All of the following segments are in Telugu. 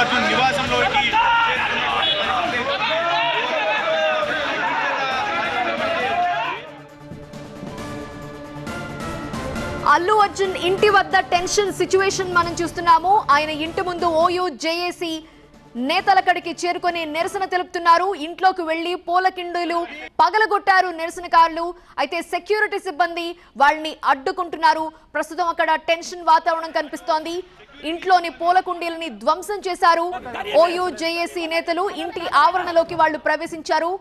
అర్జున్ నివాసంలోకి అల్లు అర్జున్ ఇంటి వద్ద టెన్షన్ సిచ్యువేషన్ మనం చూస్తున్నాము. ఆయన ఇంటి ముందు ఓయూ జేఏసీ నేతలకడికి చేరుకొని నిరసన తెలుపుతున్నారు. ఇంట్లోకి వెళ్ళి పూలకిండులు పగలగొట్టారు నిరసనకారులు అయితే సెక్యూరిటీ సిబ్బంది వాళ్ళని అడ్డుకుంటున్నారు. ప్రస్తుతం అక్కడ టెన్షన్ వాతావరణం కనిపిస్తోంది. ఇంట్లోని పూల కుండీలని ధ్వంసం చేశారు. ఓయూ జేఏసీ నేతలు ఇంటి ఆవరణలోకి వాళ్ళు ప్రవేశించారు.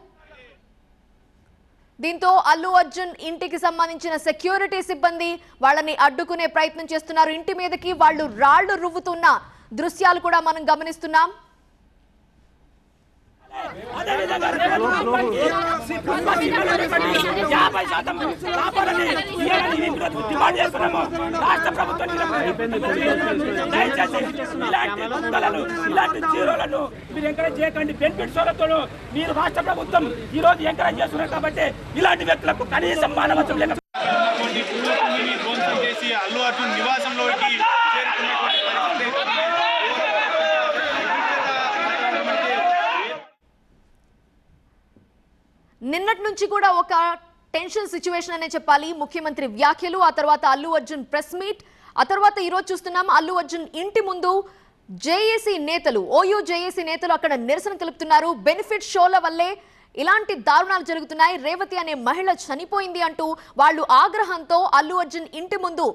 దీంతో అల్లు అర్జున్ ఇంటికి సంబంధించిన సెక్యూరిటీ సిబ్బంది వాళ్ళని అడ్డుకునే ప్రయత్నం చేస్తున్నారు. ఇంటి మీదకి వాళ్ళు రాళ్ళు రువ్వుతున్న దృశ్యాలు కూడా మనం గమనిస్తున్నాం. యాభై శాతం కాపాడని డిమాండ్ చేస్తున్నాము రాష్ట్ర ప్రభుత్వం దయచేసి ఇలాంటి గుంతలను ఇలాంటి జీరోలను మీరు ఎంకరేజ్ చేయకండి బెనిఫిట్ షోలతో మీరు రాష్ట్ర ప్రభుత్వం ఈ రోజు ఎంకరేజ్ చేస్తున్నారు కాబట్టి ఇలాంటి వ్యక్తులకు కనీసం మానవత్వం లేక కొన్ని పూలకుమిని ధ్వంసం చేసి అల్లు అర్జున్ నివాసంలోకి చేరుకున్నటువంటి పరిస్థితి. నిన్నటి నుంచి కూడా ఒక టెన్షన్ సిచ్యువేషన్ అనే చెప్పాలి. ముఖ్యమంత్రి వ్యాఖ్యలు ఆ తర్వాత అల్లు అర్జున్ ప్రెస్ మీట్ ఆ తర్వాత ఈరోజు చూస్తున్నాం అల్లు అర్జున్ ఇంటి ముందు జేఏసీ నేతలు ఓయూ జేఏసీ నేతలు అక్కడ నిరసన తెలుపుతున్నారు. బెనిఫిట్ షోల వల్లే ఇలాంటి దారుణాలు జరుగుతున్నాయి. రేవతి అనే మహిళ చనిపోయింది అంటూ వాళ్ళు ఆగ్రహంతో అల్లు అర్జున్ ఇంటి ముందు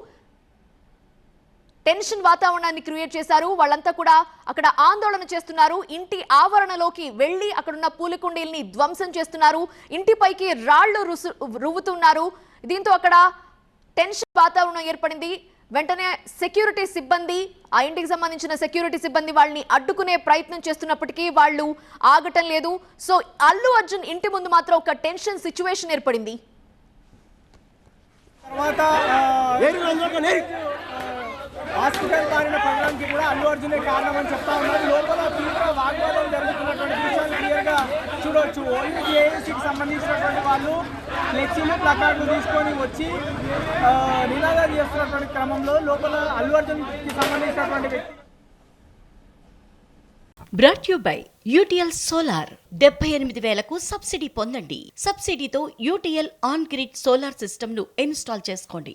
టెన్షన్ వాతావరణాన్ని క్రియేట్ చేశారు. వాళ్ళంతా కూడా అక్కడ ఆందోళన చేస్తున్నారు. ఇంటి ఆవరణలోకి వెళ్ళి అక్కడున్న పూలకుండీల్ని ధ్వంసం చేస్తున్నారు. ఇంటిపైకి రాళ్ళు రుసు రువ్వుతున్నారు. దీంతో అక్కడ టెన్షన్ వాతావరణం ఏర్పడింది. వెంటనే సెక్యూరిటీ సిబ్బంది ఆ ఇంటికి సంబంధించిన సెక్యూరిటీ సిబ్బంది వాళ్ళని అడ్డుకునే ప్రయత్నం చేస్తున్నప్పటికీ వాళ్ళు ఆగటం లేదు. సో అల్లు అర్జున్ ఇంటి ముందు మాత్రం ఒక టెన్షన్ సిచ్యువేషన్ ఏర్పడింది. తర్వాత హాస్పిటల్ మారిన పడడానికి కూడా అల్లు అర్జునే కారణం అని చెప్తా ఉన్నారు. లోపల తీవ్ర వాగ్వాదం జరుగుతున్నటువంటి విషయాలు క్లియర్గా ఓన్లీ ఏఎస్సీకి సంబంధించినటువంటి వాళ్ళు ఫ్లెక్సీలు ప్లకార్డులు తీసుకొని వచ్చి నినాదాలు చేస్తున్నటువంటి క్రమంలో లోపల అల్లు అర్జున్కి సంబంధించినటువంటి వ్యక్తి brought you by UTL solar డెబ్బై ఎనిమిది వేలకు సబ్సిడీ పొందండి. సబ్సిడీతో యూటీఎల్ ఆన్ గ్రిడ్ సోలార్ సిస్టమ్ను ఇన్స్టాల్ చేసుకోండి.